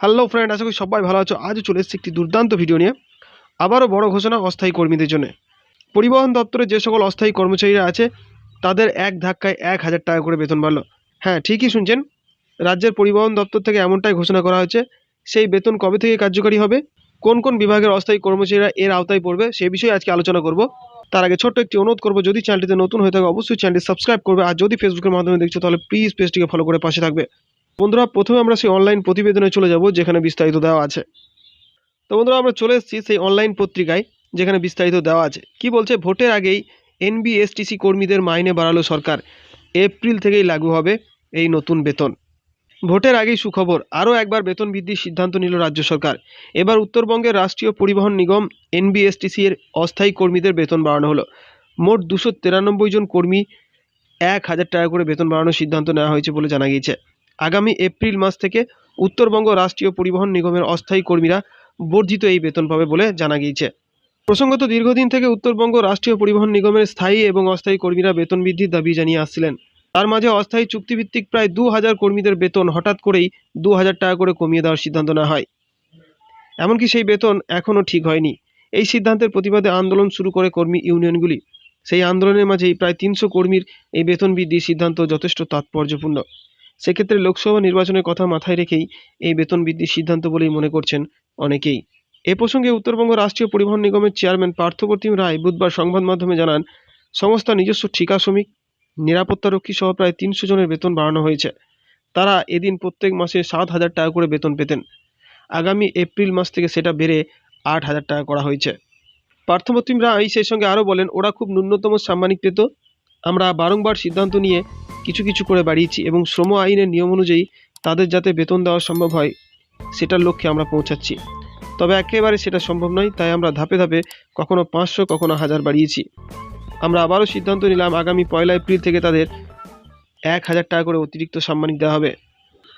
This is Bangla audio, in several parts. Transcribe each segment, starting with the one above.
হ্যালো ফ্রেন্ড, আশা করি সবাই ভালো আছো। আজও চলে এসেছি একটি দুর্দান্ত ভিডিও নিয়ে। আবারও বড় ঘোষণা অস্থায়ী কর্মীদের জন্য। পরিবহন দপ্তরে যে সকল অস্থায়ী কর্মচারীরা আছে, তাদের এক ধাক্কায় এক হাজার টাকা করে বেতন বাড়লো। হ্যাঁ ঠিকই শুনছেন। রাজ্যের পরিবহন দপ্তর থেকে এমনটাই ঘোষণা করা হয়েছে, সেই বেতন কবে থেকে কার্যকারী হবে, কোন কোন বিভাগের অস্থায়ী কর্মচারীরা এর আওতায় পড়বে, সে বিষয়ে আজকে আলোচনা করব। তার আগে ছোট্ট একটি অনুরোধ করব, যদি চ্যানেলটিতে নতুন হয়ে থাকে, অবশ্যই চ্যানেলটি সাবস্ক্রাইব করবে, আর যদি ফেসবুকের মাধ্যমে দেখছ, তাহলে প্লিজ পেজটিকে ফলো করে পাশে থাকবে। বন্ধুরা, প্রথমে আমরা সেই অনলাইন প্রতিবেদনে চলে যাব, যেখানে বিস্তারিত দেওয়া আছে। তো বন্ধুরা, আমরা চলে এসেছি সেই অনলাইন পত্রিকায়, যেখানে বিস্তারিত দেওয়া আছে। কি বলছে? ভোটের আগেই এনবিএসটিসি কর্মীদের মাইনে বাড়ালো সরকার। এপ্রিল থেকেই লাগু হবে এই নতুন বেতন। ভোটের আগেই সুখবর, আরও একবার বেতন বৃদ্ধির সিদ্ধান্ত নিল রাজ্য সরকার। এবার উত্তরবঙ্গের রাষ্ট্রীয় পরিবহন নিগম এনবিএসটিসি এর অস্থায়ী কর্মীদের বেতন বাড়ানো হলো। মোট দুশো তিরানব্বই জন কর্মী এক হাজার টাকা করে বেতন বাড়ানোর সিদ্ধান্ত নেওয়া হয়েছে বলে জানা গিয়েছে। আগামী এপ্রিল মাস থেকে উত্তরবঙ্গ রাষ্ট্রীয় পরিবহন নিগমের অস্থায়ী কর্মীরা বর্ধিত এই বেতন পাবে বলে জানা গিয়েছে। প্রসঙ্গত, দীর্ঘদিন থেকে উত্তরবঙ্গ রাষ্ট্রীয় পরিবহন নিগমের স্থায়ী এবং অস্থায়ী কর্মীরা বেতন বৃদ্ধির দাবি জানিয়ে আসছিলেন। তার মাঝে অস্থায়ী চুক্তিভিত্তিক প্রায় দু হাজার কর্মীদের বেতন হঠাৎ করেই দু হাজার টাকা করে কমিয়ে দেওয়ার সিদ্ধান্ত নেওয়া হয়। এমনকি সেই বেতন এখনও ঠিক হয়নি। এই সিদ্ধান্তের প্রতিবাদে আন্দোলন শুরু করে কর্মী ইউনিয়নগুলি। সেই আন্দোলনের মাঝেই প্রায় তিনশো কর্মীর এই বেতন বৃদ্ধির সিদ্ধান্ত যথেষ্ট তাৎপর্যপূর্ণ। সেক্ষেত্রে লোকসভা নির্বাচনের কথা মাথায় রেখেই এই বেতন বৃদ্ধির সিদ্ধান্ত বলেই মনে করছেন অনেকেই। এ প্রসঙ্গে উত্তরবঙ্গ রাষ্ট্রীয় পরিবহন নিগমের চেয়ারম্যান পার্থপ্রতিম রায় বুধবার সংবাদ মাধ্যমে জানান সংস্থার নিজস্ব ঠিকা শ্রমিক, নিরাপত্তারক্ষী সহ প্রায় তিনশো জনের বেতন বাড়ানো হয়েছে। তারা এদিন প্রত্যেক মাসে সাত হাজার টাকা করে বেতন পেতেন। আগামী এপ্রিল মাস থেকে সেটা বেড়ে আট হাজার টাকা করা হয়েছে। পার্থপ্রতিম রায় সেই সঙ্গে আরও বলেন, ওরা খুব ন্যূনতম সাম্মানিক পেত। আমরা বারংবার সিদ্ধান্ত নিয়ে কিছু কিছু করে বাড়িয়েছি এবং শ্রম আইনের নিয়ম অনুযায়ী তাদের যাতে বেতন দেওয়া সম্ভব হয়, সেটার লক্ষ্যে আমরা পৌঁছাচ্ছি। তবে একেবারে সেটা সম্ভব নয়, তাই আমরা ধাপে ধাপে কখনো পাঁচশো, কখনো হাজার বাড়িয়েছি। আমরা আবারও সিদ্ধান্ত নিলাম আগামী পয়লা এপ্রিল থেকে তাদের এক হাজার টাকা করে অতিরিক্ত সাম্মানিক দেওয়া হবে।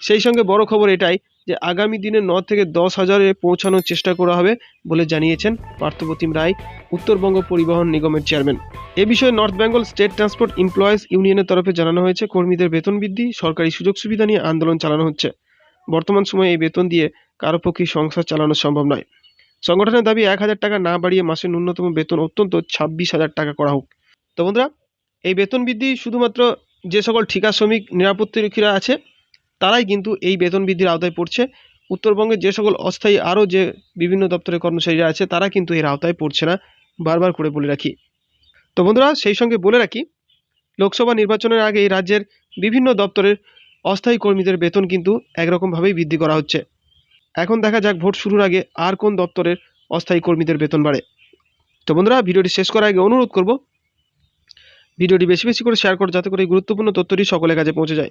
সেই সঙ্গে বড় খবর এটাই যে আগামী দিনে ন থেকে দশ হাজারে পৌঁছানোর চেষ্টা করা হবে বলে জানিয়েছেন পার্থপ্রতিম রায়, উত্তরবঙ্গ পরিবহন নিগমের চেয়ারম্যান। এ বিষয়ে North Bengal State Transport employees ইউনিয়নের তরফে জানানো হয়েছে, কর্মীদের বেতন বৃদ্ধি, সরকারি সুযোগ সুবিধা নিয়ে আন্দোলন চালানো হচ্ছে। বর্তমান সময়ে এই বেতন দিয়ে কারও পক্ষে সংসার চালানো সম্ভব নয়। সংগঠনের দাবি, এক হাজার টাকা না বাড়িয়ে মাসে ন্যূনতম বেতন অত্যন্ত ছাব্বিশ হাজার টাকা করা হোক। তো বন্ধুরা, এই বেতন বৃদ্ধি শুধুমাত্র যে সকল ঠিকা শ্রমিক নিরাপত্তারক্ষীরা আছে তারাই কিন্তু এই বেতন বৃদ্ধির আওতায় পড়ছে। উত্তরবঙ্গের যে সকল অস্থায়ী আরও যে বিভিন্ন দপ্তরের কর্মচারীরা আছে, তারা কিন্তু এর আওতায় পড়ছে না। বারবার করে বলে রাখি। তো বন্ধুরা, সেই সঙ্গে বলে রাখি, লোকসভা নির্বাচনের আগে এই রাজ্যের বিভিন্ন দপ্তরের অস্থায়ী কর্মীদের বেতন কিন্তু একরকমভাবেই বৃদ্ধি করা হচ্ছে। এখন দেখা যাক ভোট শুরুর আগে আর কোন দপ্তরের অস্থায়ী কর্মীদের বেতন বাড়ে। তো বন্ধুরা, ভিডিওটি শেষ করার আগে অনুরোধ করব, ভিডিওটি বেশি বেশি করে শেয়ার করো, যাতে করে এই গুরুত্বপূর্ণ তথ্যটি সকলের কাছে পৌঁছে যায়।